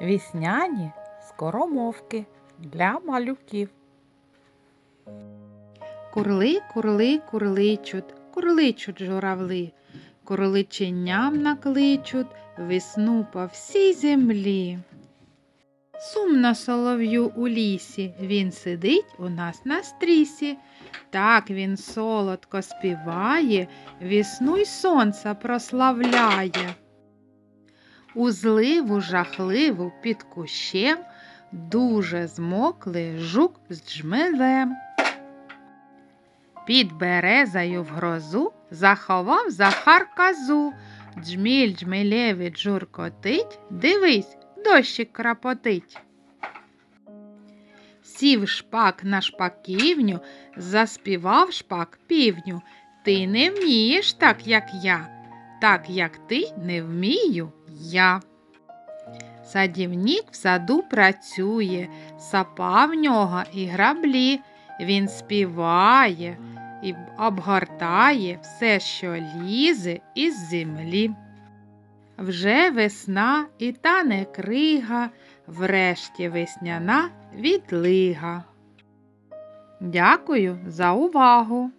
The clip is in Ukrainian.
Вісняні скоромовки для малюків. Курли, курли, курличуть, курличуть журавли, курличенням накличуть весну по всій землі. Сумно солов'ю у лісі, він сидить у нас на стрісі. Так він солодко співає, весну й сонце прославляє. У зливу жахливу під кущем дуже змокли жук з джмелем. Під березою в грозу заховав Захар казу. Джміль джмелєві джуркотить, дивись, дощик крапотить. Сів шпак на шпаківню, заспівав шпак півню. Ти не вмієш так, як я, так як ти не вмію я. Садівнік в саду працює, сапа в нього і граблі. Він співає і обгортає все, що лізе із землі. Вже весна і тане крига, врешті весняна відлига. Дякую за увагу!